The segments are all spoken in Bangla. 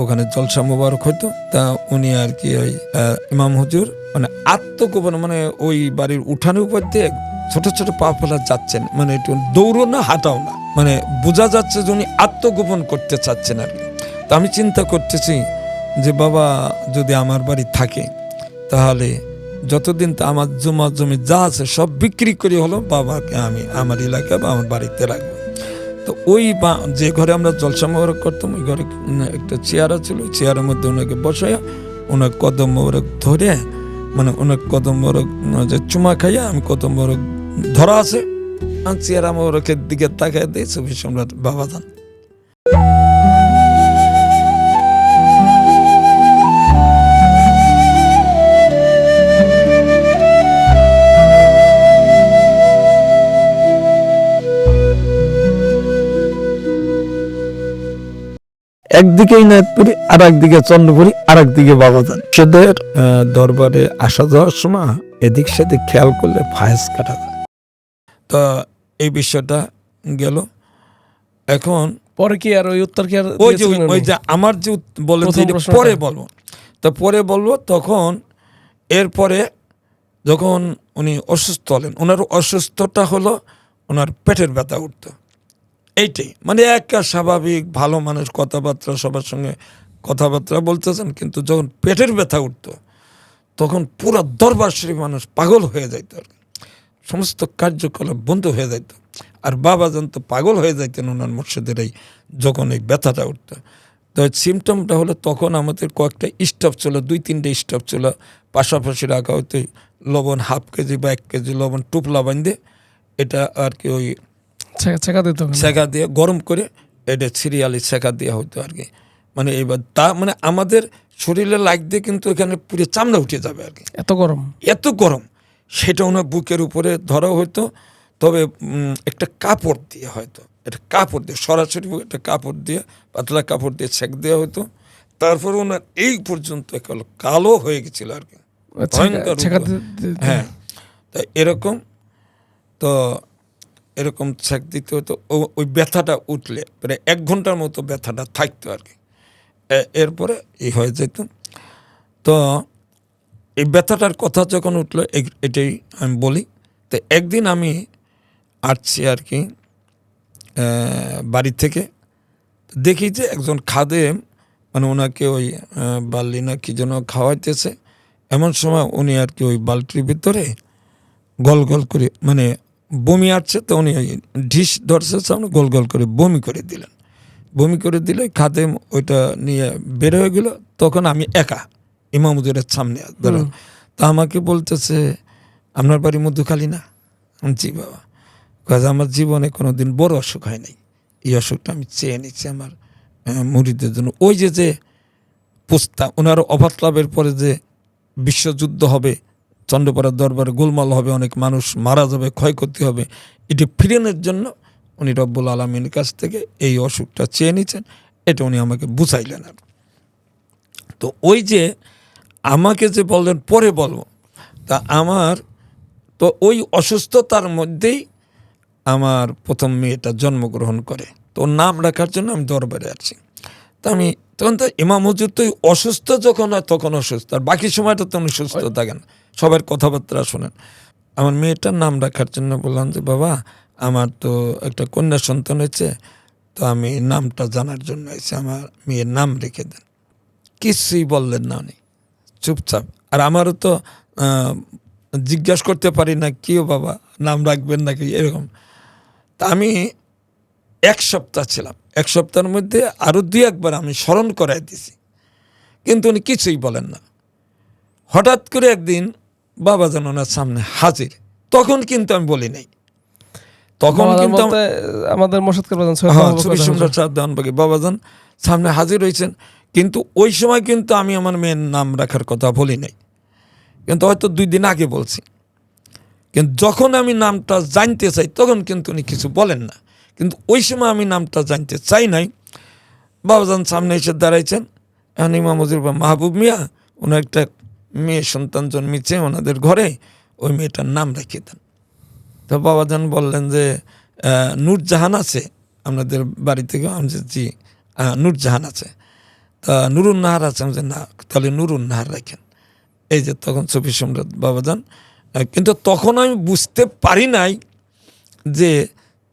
ওখানে জলসা মোবারক হতো তা উনি আর কি ওই ইমাম হুজুর মানে আত্মগোপন মানে ওই বাড়ির উঠানের উপর দিয়ে ছোট ছোট পা ফেলা যাচ্ছেন। মানে একটু দৌড়ো না, হাঁটাও না। মানে বোঝা যাচ্ছে যে উনি আত্মগোপন করতে চাচ্ছেন আর কি। তা আমি চিন্তা করতেছি যে, বাবা, যদি আমার বাড়ি থাকে, তাহলে যতদিন তো আমার জমা জমি যা আছে সব বিক্রি করে হলো, বাবাকে আমি, আমার এলাকা বা আমার বাড়িতে রাখব। তো ওই বা- যে ঘরে আমরা জলসা করতাম, ওই ঘরে একটা চেয়ার ছিল ওই চেয়ারের মধ্যে ওনাকে বসাইয়া, ওনার কদম মোবারক ধরে মানে ওনার কদম মোবারক যে চুমা খাইয়া, আমি কদম মোবারক ধরা আছে। চেয়ার মোবারকের দিকে তাকাই দিয়ে ছবি সম্রাট বাবা যান একদিকে ইনায়তপুরি আর একদিকে চন্দ্রপুরি আর একদিকে বাবাজান সেদের দরবারে আসা যাওয়ার সময় এদিক সেদিক খেয়াল করলে ফায়েজ কাটা যায়। তা এই বিষয়টা গেল। এখন পরে কি আর ওই উত্তর কি আর ওই যে ওই যে আমার যে প্রশ্নটা। পরে বলব। তো পরে বলব তখন এরপরে যখন উনি অসুস্থ হলেন ওনার অসুস্থতা হলো ওনার পেটের ব্যথা উঠতো। এইটাই মানে একটা স্বাভাবিক, ভালো মানুষ, কথাবার্তা, সবার সঙ্গে কথাবার্তা বলতেছেন, কিন্তু যখন পেটের ব্যথা উঠতো, তখন পুরো শরীফ মানুষ পাগল হয়ে যাইত আর সমস্ত কার্যকলাপ বন্ধ হয়ে যাইত। আর বাবা তো পাগল হয়ে যাইতেন ওনার মসজিদের এই যখন এই ব্যথাটা উঠতো। তো সিমটমটা হলো তখন আমাদের কয়েকটা স্টাফ ছিল, দুই তিনটে স্টাফ ছিল। পাশাপাশি রাখা হতো লবণ হাফ কেজি বা এক কেজি লবণ টুপলা বাঁধে। এটা আর কি ওই ছেঁকা- ছেঁকা দিত। দিয়ে গরম করে এটা সিরিয়ালি সেকা দেওয়া হতো আর কি। মানে এবার তা মানে আমাদের শরীরে লাগ দিয়ে কিন্তু এখানে পুরো চামড়া উঠে যাবে আর কি। এত গরম। এত গরম। সেটা ওনার বুকের উপরে ধরা হতো। তবে একটা কাপড় দিয়ে হয়তো একটা কাপড় দিয়ে সরাসরি একটা কাপড় দিয়ে পাতলা কাপড় দিয়ে ছেক দেওয়া হতো। তারপর ওনার এই পর্যন্ত একেবারে কালো হয়ে গেছিল আর কি। ছেঁকা- ভয়ঙ্কর ছেঁকা হ্যাঁ। তা এরকম। তো এরকম ছেক দিতে হতো ওই ব্যথাটা উঠলে প্রায় এক ঘণ্টার মতো ব্যথাটা থাকতো আর কি। এরপরে এই হয়ে যেত। তো এই ব্যথাটার কথা যখন উঠল এটাই আমি বলি, তো একদিন আমি আসছি আর কি বাড়ি থেকে, দেখি যে একজন খাদে মানে ওনাকে ওই বাল্লি না কি যেন খাওয়াইতেছে, এমন সময় উনি আর কি ওই বালতির ভিতরে গল গল করে মানে বমি আসছে তো উনি ওই ঢিস ধরছে সামনে গোল গোল করে বমি করে দিলেন। বমি করে দিলে খাদেম ওইটা নিয়ে বের হয়ে গেল তখন আমি একা ইমামুদের সামনে ধরো তা আমাকে বলতেছে আপনার বাড়ি মধুখালী না? জি বাবা। কাজ আমার জীবনে কোনো দিন বড় অসুখ হয় নাই। এই অসুখটা আমি চেয়ে নিচ্ছি আমার আহ, মুরিদের জন্য। ওই যে যে প্রস্তাব ওনার অভাব লাভের পরে যে বিশ্বযুদ্ধ হবে চন্দ্রপাড়ার দরবারে গোলমাল হবে, অনেক মানুষ মারা যাবে, ক্ষয়ক্ষতি হবে। এটি ফিরানোর জন্য উনি রব্বুল আলমীর কাছ থেকে এই অসুখটা চেয়ে নিচ্ছেন। এটা উনি আমাকে বুঝাইলেন আর তো ওই যে আমাকে যে বললেন, পরে বলব। তা আমার, তো ওই অসুস্থতার মধ্যেই আমার প্রথম মেয়েটা জন্মগ্রহণ করে। তো নাম রাখার জন্য আমি দরবারে আছি তা আমি তখন তো ইমাম হুজুর তো অসুস্থ যখন হয় তখন অসুস্থ আর বাকি সময়টা তো উনি সুস্থ থাকেন। সবার কথাবার্তা শোনেন। আমার মেয়েটার নাম রাখার জন্য বললাম যে বাবা আমার তো একটা কন্যা সন্তান হয়েছে তো আমি নামটা জানার জন্য এসে আমার মেয়ের নাম রেখে দেন। কিছুই বললেন না উনি। চুপচাপ। আর আমারও তো জিজ্ঞাসা করতে পারি না কেউ বাবা নাম রাখবেন নাকি? এরকম। তা আমি এক সপ্তাহ ছিলাম। এক সপ্তাহের মধ্যে আরও দুই একবার আমি স্মরণ করাই দিছি। কিন্তু উনি কিছুই বলেন না। হঠাৎ করে একদিন বাবা যেন ওনার সামনে হাজির। তখন কিন্তু আমি বলি নাই। তখন কিন্তু আমাদের হ্যাঁ বাবাজান সামনে হাজির হয়েছেন। কিন্তু ওই সময় কিন্তু আমি আমার মেয়ের নাম রাখার কথা বলি নাই। কিন্তু হয়তো দুই দিন আগে বলছি। কিন্তু যখন আমি নামটা জানতে চাই তখন কিন্তু উনি কিছু বলেন না। কিন্তু ওই সময় আমি নামটা জানতে চাই নাই। বাবাজান সামনে এসে দাঁড়াইছেন। এখন ইমাম বা মাহবুব মিয়া ওনার একটা মেয়ে সন্তান জন্মেছে ওনাদের ঘরে ওই মেয়েটার নাম রেখে দেন। তো বাবাজান বললেন যে নূরজাহান আছে আপনাদের বাড়ি থেকে আমি জি নূরজাহান আছে। তা নুরুন নাহার আছে, আমি না, তাহলে নুরুন নাহার রাখেন। এই যে তখন সুফি সম্রাট বাবাজান। কিন্তু তখন আমি বুঝতে পারি নাই যে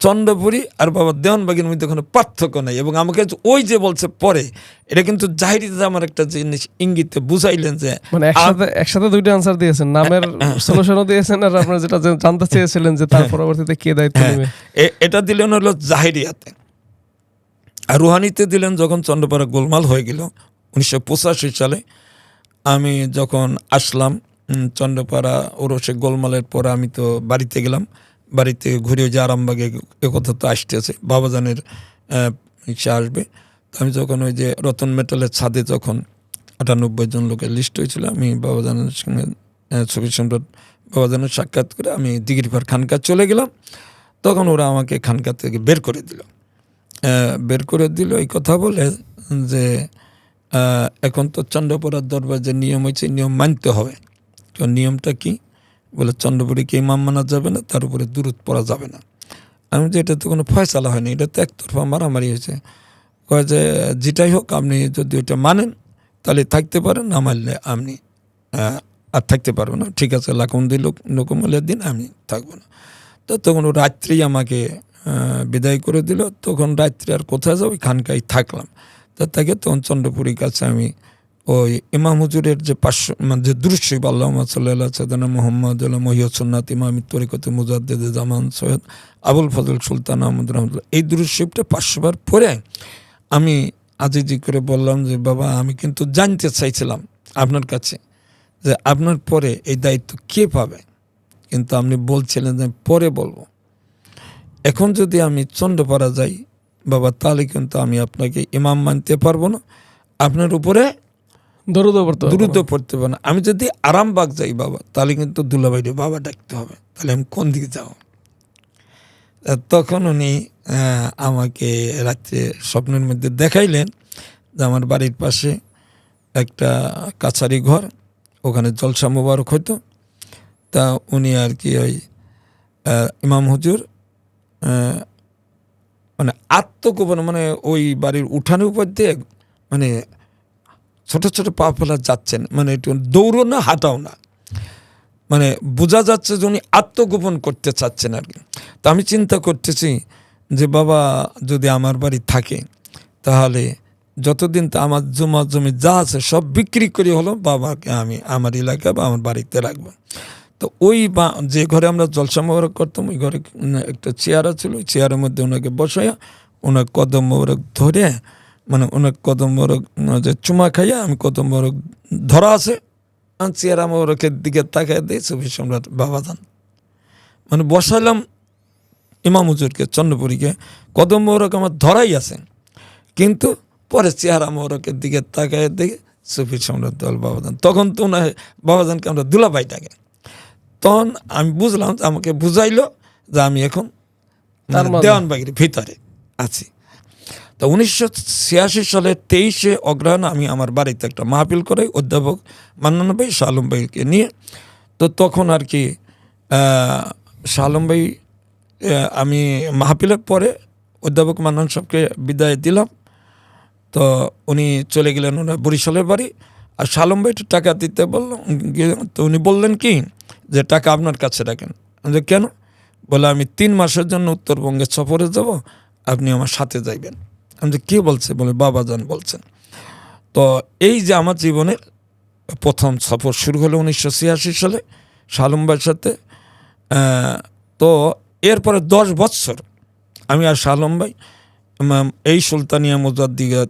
চন্দ্রপুরী আর বাবা দেওয়ানবাগের মধ্যে কোনো পার্থক্য নাই। এবং আমাকে ওই যে বলছে পরে এটা কিন্তু জাহিরিতে আমার একটা জিনিস ইঙ্গিতে বুঝাইলেন যে মানে একসাথে একসাথে দুইটা আনসার দিয়েছেন। নামের হ্যাঁ, সলিউশনও দিয়েছেন আর আপনার যেটা জানতে চেয়েছিলেন যে তার পরবর্তীতে কে দায়িত্ব হ্যাঁ, নেবে। এটা দিলেন হলো জাহিরিয়াতে। আর রুহানিতে দিলেন যখন চন্দ্রপাড়া গোলমাল হয়ে গেল উনিশশো পঁচাশি সালে আমি যখন আসলাম চন্দ্রপাড়া ওরসে গোলমালের পর আমি তো বাড়িতে গেলাম। বাড়িতে ঘুরে যে আরামবাগে একথা তো আসতেছে, বাবাজানের ইসে আসবে। তো আমি যখন ওই যে রতন মেটালের ছাদে যখন আটানব্বই জন লোকের লিস্ট হয়েছিল, আমি বাবাজানের সঙ্গে ছবি সম্রাট বাবাজানের সাক্ষাৎ করে আমি দিগিরপার খানকা চলে গেলাম। তখন ওরা আমাকে খানকা থেকে বের করে দিল। বের করে দিল এই কথা বলে যে এখন তো চন্দ্রপুরার দরবার যে নিয়ম হয়েছে নিয়ম মানতে হবে। তো নিয়মটা কি? বলে চন্দ্রপুরীকে ইমাম মানা যাবে না? তার উপরে দূরত পড়া যাবে না। আমি যে এটা তো কোনো ফয়সালা হয়নি, এটা তো একতরফা মারামারি হয়েছে। কয় যে, যেটাই হোক, আপনি যদি ওইটা মানেন, তাহলে থাকতে পারেন, না মানলে আপনি আর থাকতে পারব না। ঠিক আছে, লাকুম দিল নকুমলের দিন, আমি থাকব না। তো তখন রাত্রি আমাকে বিদায় করে দিল। তখন রাত্রি আর কোথায় যাব? খানকাই থাকলাম। তা তাকে তখন চন্দ্রপুরীর কাছে আমি ওই ইমাম হুজুরের যে পার্শ্ব মানে যে দৃশ্য আল্লাহ সাল্লাহ সাদানা মোহাম্মদ মহিয়সন্নাত ইমাম তরিকতে মুজাদ্দেদ জামান সৈয়দ আবুল ফজল সুলতান আহমদ রহমতুল্লাহ। এই দৃশ্যটা পাঁচশোবার পরে আমি আজিজি করে বললাম যে, বাবা, আমি কিন্তু জানতে চাইছিলাম আপনার কাছে যে আপনার পরে এই দায়িত্ব কে পাবে? কিন্তু আপনি বলছিলেন যে পরে বলব। এখন যদি আমি চন্দ্রপাড়া যাই, বাবা, তাহলে কিন্তু আমি আপনাকে ইমাম মানতে পারব না। আপনার উপরে দরুদ পড়তে দ্রুত পড়তে পারব না। আমি যদি আরামবাগ যাই বাবা, তাহলে কিন্তু দুলাবাইরে বাবা ডাকতে হবে। তাহলে আমি কোন দিকে যাব? তখন উনি আমাকে রাত্রে স্বপ্নের মধ্যে দেখাইলেন যে আমার বাড়ির পাশে একটা কাছারি ঘর, ওখানে জলসা মোবারক হতো তা উনি আর কি ওই ইমাম হুজুর মানে আত্মগোপন মানে ওই বাড়ির উঠানের উপর দিয়ে মানে ছোট ছোট পা ফেলা যাচ্ছেন। মানে একটু দৌড়ো না, হাঁটাও না। মানে বোঝা যাচ্ছে যে উনি আত্মগোপন করতে চাচ্ছেন আর কি। তা আমি চিন্তা করতেছি যে বাবা যদি আমার বাড়ি থাকে, তাহলে যতদিন তা আমার জমা জমি যা আছে সব বিক্রি করে হলো বাবাকে আমি, আমার এলাকা বা আমার বাড়িতে রাখব। তো ওই বা, যে ঘরে আমরা জলসা করতাম, ওই ঘরে একটা চেয়ার ছিল ওই চেয়ারের মধ্যে ওনাকে বসাইয়া, ওনার কদম মোবারক ধরে মানে অনেক কদম মোবারক উম, যে চুমা খাইয়া আমি কদম মোবারক ধরা আছে। আমি চেয়ার মোবারকের দিকে তাকাই দিই সুফি সম্রাট বাবাদান মানে বসাইলাম ইমাম হুজুরকে চন্দ্রপুরীকে কদম মোবারক আমার ধরাই আছে। কিন্তু পরে চেহারা মোবারকের দিকে তাকায় দেখে সুফি সম্রাট দল বাবাদান তখন তো ওনার বাবাদানকে আমরা দুলাভাই ডাকে। তখন আমি বুঝলাম যে আমাকে বুঝাইলো যে আমি এখন মানে- দেওয়ানবাগির ভিতরে আছি। তো উনিশশো ছিয়াশি সালের তেইশে অগ্রহায়ণ আমি আমার বাড়িতে একটা মাহফিল করে অধ্যাপক মান্নান ভাই, শালম ভাইকে নিয়ে। তো তখন আর কি শালম ভাই আমি মাহফিলের পরে অধ্যাপক মান্নান সাহেবকে বিদায় দিলাম। তো উনি চলে গেলেন ওনার বরিশালের বাড়ি। আর শালম ভাই একটু টাকা দিতে বলল, তো উনি বললেন কি, যে টাকা আপনার কাছে রাখেন। যে কেন? বলে, আমি তিন মাসের জন্য উত্তরবঙ্গে সফরে যাব, আপনি আমার সাথে যাইবেন। আমি যে কে বলছে বলে বাবাজান বলছেন। তো এই যে আমার জীবনের প্রথম সফর শুরু হলো উনিশশো ছিয়াশি সালে শালম ভাইয়ের সাথে তো এরপরে দশ বৎসর আমি আর শালম ভাই এই সুলতানিয়া মুজাদ্দিগা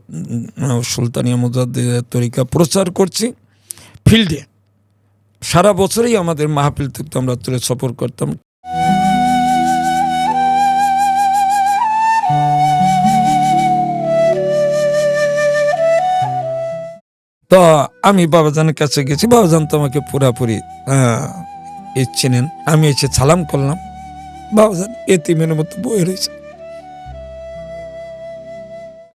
সুলতানিয়া মুজাদ্দিগা তরিকা প্রচার করছি ফিল্ডে। সারা বছরই আমাদের মাহফিল থেকে আমরা তুলে সফর করতাম। বাবাজানের কাছে গেছি, বাবাজান তো আমাকে পুরাপুরি চিনেন। আমি এসে সালাম করলাম। বাবাজান এতিমের মতো বয়ে রয়েছে।